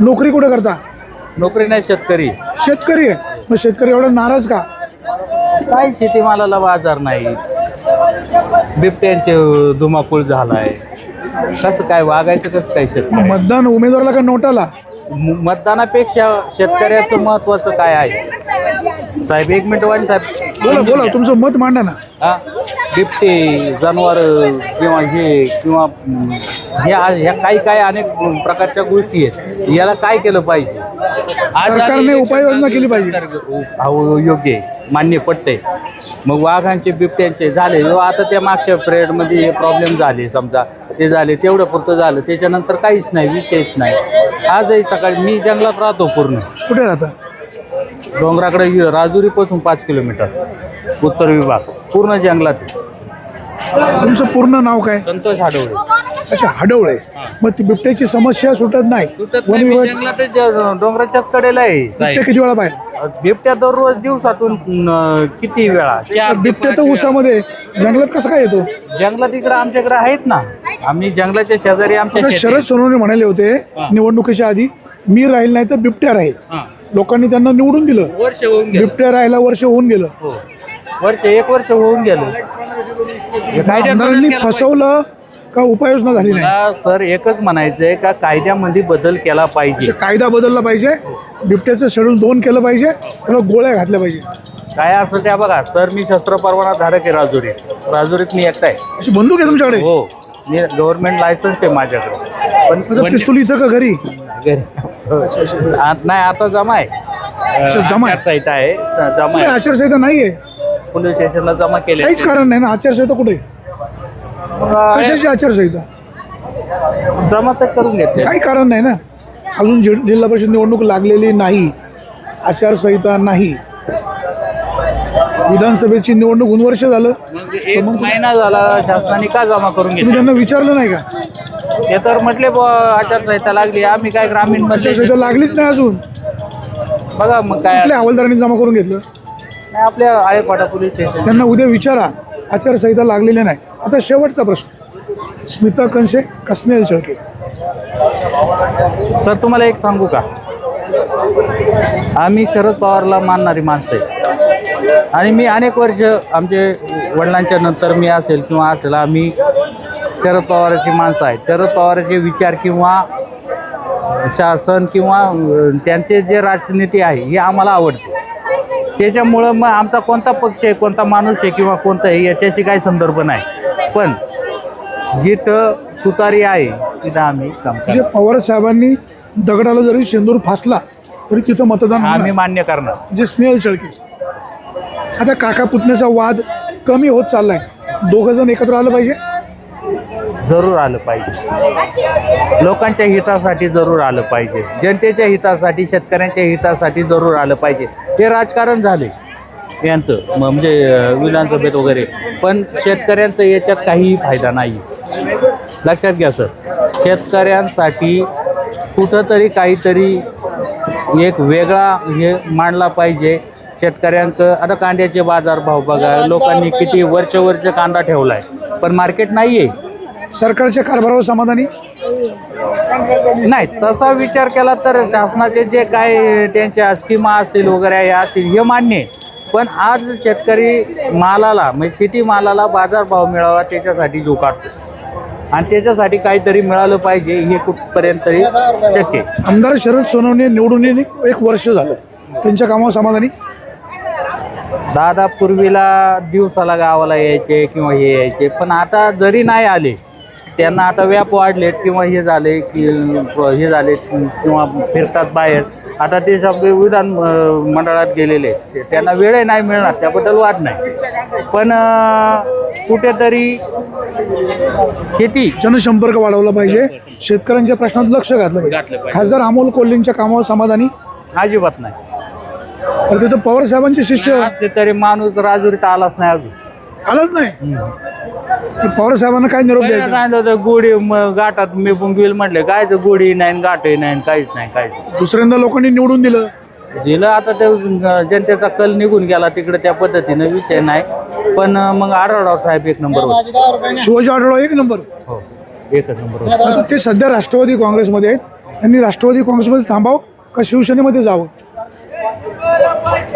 नोकरी कुठे करता? नोकरी नाही शेतकरी. शेतकरी आहे. मग शेतकरी एवढा नाराज का? काय शेतीमालाला बाजार नाही. बिबट्यांचे धुमाकूळ झालाय. कसं काय वागायचं कसं काय शेतकरी? मतदान उमेदवाराला का नोटाला? मतदानापेक्षा शेतकऱ्याचं महत्वाचं काय आहे? साहेब एक मिनिट वाणी साहेब. बोला बोला तुमचं मत मांडा ना. हा? बिबटे जनावर किंवा हे किंवा हे ह्या काही काही अनेक प्रकारच्या गोष्टी आहेत. याला काय केलं पाहिजे? आज सरकारने उपाययोजना केली पाहिजे. हो, योग्य आहे. मान्य पटतंय. मग वाघांचे बिबट्यांचे झाले. जो आता त्या मागच्या पिरियडमध्ये हे प्रॉब्लेम झाले. समजा ते झाले तेवढं पुरतं झालं. त्याच्यानंतर काहीच नाही विशेष नाही. आजही सकाळी मी जंगलात राहतो पूर्ण. कुठे राहता? डोंगराकडे राजुरीपासून पाच किलोमीटर. उत्तर विभाग. पूर्ण जंगलात आहे. तुमचं पूर्ण नाव काय? संतोष आठवडे अच्छा हडवळे मग ती बिबट्याची समस्या सुटत नाही. वन विभाग डोंगराच्याच कडेला आहे बिबट्या साहेब. किती वेळा पाहिजे बिबट्या दररोज दिवसातून न, किती वेळा? चार ते बिबट्या तर वेळा. ऊसामध्ये जंगलात कसं काय येतो? जंगलात इकडे आमच्याकडे आहेत ना. आम्ही जंगलाच्या शेजारी आमच्या आता शेती शरद सोनवणे म्हणाले होते. निवडणुकीच्या आधी मी राहील नाही तर बिबट्या राहील. हा. लोकांनी त्यांना निवडून दिलं. वर्ष होऊन गेलं. बिबट्या राहायला वर्ष होऊन गेलं. हो. वर्ष एक वर्ष होऊन गेलं. हे आमदारांनी फसवलं का उपाययोजना झाली नाही? मला सर एकच म्हणायचंय का कायद्यामध्ये बदल केला पाहिजे. अशा कायदा बदलला पाहिजे बिबट्याचं शेड्यूल दोन केलं पाहिजे त्याला गोळ्या घातल्या पाहिजे. काय असं त्या बघा सर मी शस्त्र परवाना धारक आहे राजुरीत. राजुरीत मी एकटा आहे. अशी बंदूक आहे तुमच्याकडे? हो मी गव्हर्नमेंट लायसन्स आहे माझ्याकडे. पण आता पिस्तूल इथं का घरी? नाही आता जमा आहे. अच्छा, जमा आहे. साहित्य आहे. जमा कुठे आहे आचारसंहिता नाहीये. पोलीस स्टेशनला जमा केले काहीच कारण नाही ना आचारसंहिता कुठे? कशाची आचारसंहिता? जमा तर करून घेतले. काही कारण नाही ना. अजून जि- जिल्हा परिषद निवडणूक लागलेली नाही. आचारसंहिता नाही. विधानसभेची निवडणूक दोन वर्ष झालं. मग एक महिना झाला शासनाने का जमा करून तुम्ही घेतले? त्यांना विचारलं नाही का? ते तर म्हटले बुवा, आचारसंहिता लागली आम्ही काय ग्रामीणमध्ये आचारसंहिता लागलीच नाही अजून. बघा मग काय कुठल्या हवालदारांनी जमा करून घेतलं? नाही, आपल्या आळेपाटा पोलीस स्टेशन त्यांना उद्या विचारा. आचारसंहिता लागलेली नाही. आता शेवटचा प्रश्न. स्मिता कंसे कसनेल शेळके सर तुम्हाला एक सांगू का? आम्ही शरद पवारला मानणारी माणसं आहे. आणि मी अनेक वर्ष आमचे वडिलांच्या नंतर मी असेल किंवा असेल आम्ही शरद पवाराची माणसं आहेत. शरद पवाराचे विचार किंवा शासन किंवा त्यांचे जे राजनीती आहे हे आम्हाला आवडते. त्याच्यामुळं मग आमचा कोणता पक्ष आहे कोणता माणूस आहे किंवा कोणता आहे याच्याशी काही संदर्भ नाही. पण जिथं तुतारी आहे तिथं आम्ही काम म्हणजे पवार साहेबांनी दगडाला जरी शेंदूर फासला तरी तिथं मतदान आम्ही. मान्य करणार. म्हणजे स्नेहल शेळके. आता काका पुतण्याचा वाद कमी होत चाललाय. दोघं जण एकत्र आलं पाहिजे. जरूर आलं पाहिजे. लोकांच्या हितासाठी जरूर आलं पाहिजे. जनतेच्या हितासाठी शेतकऱ्यांच्या हितासाठी जरूर आलं पाहिजे. हे राजकारण झाले. यांचं म्हणजे विधानसभेत वगैरे. पण शेतकऱ्यांचं याच्यात काहीही फायदा नाही. लक्षात घ्या सर. शेतकऱ्यांसाठी कुठंतरी काहीतरी एक वेगळा हे मांडला पाहिजे. शेतकऱ्यांक आता कांद्याचे बाजारभाव बघा. लोकांनी किती वर्ष वर्ष कांदा आहे पण मार्केट नाही आहे सरकारच्या कारभारावर समाधानी? नाही तसा विचार केला तर शासनाचे जे काय त्यांच्या स्कीमा असतील वगैरे हे असतील हे मान्य आहे. पण आज शेतकरी मालाला म्हणजे शेती मालाला बाजारभाव मिळावा त्याच्यासाठी जो काढतो. आणि त्याच्यासाठी काहीतरी मिळालं पाहिजे हे कुठपर्यंत तरी शक्य आहे. आमदार शरद सोनवणे निवडून येणे एक वर्ष झालं. त्यांच्या कामावर समाधानी? दादा पूर्वीला दिवसाला गावाला यायचे किंवा हे यायचे पण आता जरी नाही आले त्यांना आता व्याप वाढलेत किंवा हे झाले की हे झाले किंवा फिरतात बाहेर. आता ते सगळे विधान मंडळात गेलेले आहेत. त्यांना वेळही नाही मिळणार त्याबद्दल वाद नाही. पण कुठेतरी शेती जनसंपर्क वाढवला पाहिजे. शेतकऱ्यांच्या प्रश्नात लक्ष घातलं पाहिजे. पाहिजे. खासदार अमोल कोल्हेंच्या कामावर समाधानी? अजिबात नाही. तर तिथं पवार साहेबांचे शिष्य असते तरी माणूस राजुरीत आलाच नाही अजून. आलंच नाही? तर पवार साहेबांना काय निरोप द्यायचा? सांगितलं होतं गोडी म- गाठात मी पण गेल म्हटले काय तर गोडी नाही गाठही नाही काहीच नाही काहीच नाही. दुसऱ्यांदा लोकांनी निवडून दिलं. दिलं आता ते जनतेचा कल निघून गेला तिकडे त्या पद्धतीनं विषय नाही. पण मग आढळराव साहेब एक नंबर होते. शिवाजी आढळराव एक नंबर. हो एकच नंबर होते. आता ते सध्या राष्ट्रवादी काँग्रेसमध्ये आहेत. त्यांनी राष्ट्रवादी काँग्रेसमध्ये थांबावं का शिवसेनेमध्ये जावं?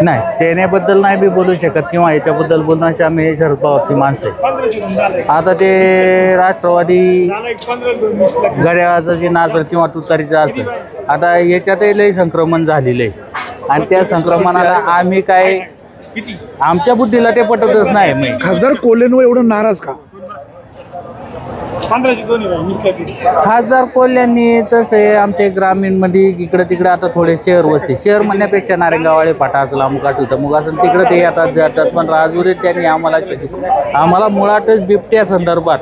नाही सेनेबद्दल नाही बी बोलू शकत किंवा याच्याबद्दल बोलणं अशी आम्ही हे शरद पवारची माणसं आहे. आता ते राष्ट्रवादी घड्याळाचं जे नाचल किंवा तुतारीचं असेल आता याच्यातही लय संक्रमण झालेलं आहे. आणि त्या संक्रमणाला आम्ही काय आमच्या बुद्धीला ते पटतच नाही. खासदार कोलेनवर एवढं नाराज का? खासदार कोल्ह्यांनी तसे आमच्या ग्रामीणमध्ये इकडं तिकडं आता थोडे शहर वस्ती. शहर म्हणण्यापेक्षा नारेंगावाळे फाटा असेल अमुक असेल तमुक असेल तिकडं ते येतात जातात पण राजुरीत त्यांनी आम्हाला शिक आम्हाला मुळातच बिबट्या संदर्भात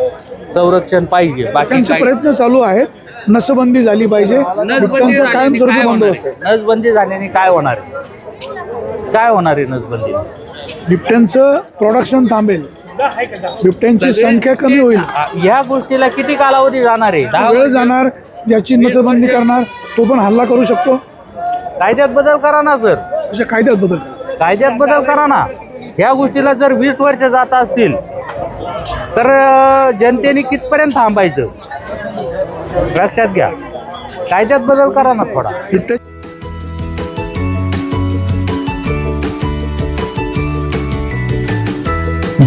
संरक्षण पाहिजे. बाकी त्यांचे काही- प्रयत्न चालू आहेत. नसबंदी झाली पाहिजे. नसबंदी बिबट्यांचा झाल्याने कायमस्वरूपी काय होणार बंदोबस्त आहे? आहे? नसबंदी झाल्याने काय होणार आहे? काय होणार आहे नसबंदी? बिबट्यांचं प्रोडक्शन थांबेल. बिबट्यांची संख्या कमी होईल. ह्या गोष्टीला किती कालावधी जाणार आहे? वेळ जाणार ज्याची नसबंदी करणार तो पण हल्ला करू शकतो. कायद्यात बदल करा ना सर. अशा कायद्यात बदल. कायद्यात बदल करा ना. ह्या गोष्टीला जर वीस वर्ष जात असतील तर जनतेने कितपर्यंत थांबायचं? लक्षात घ्या. कायद्यात बदल करा ना थोडा.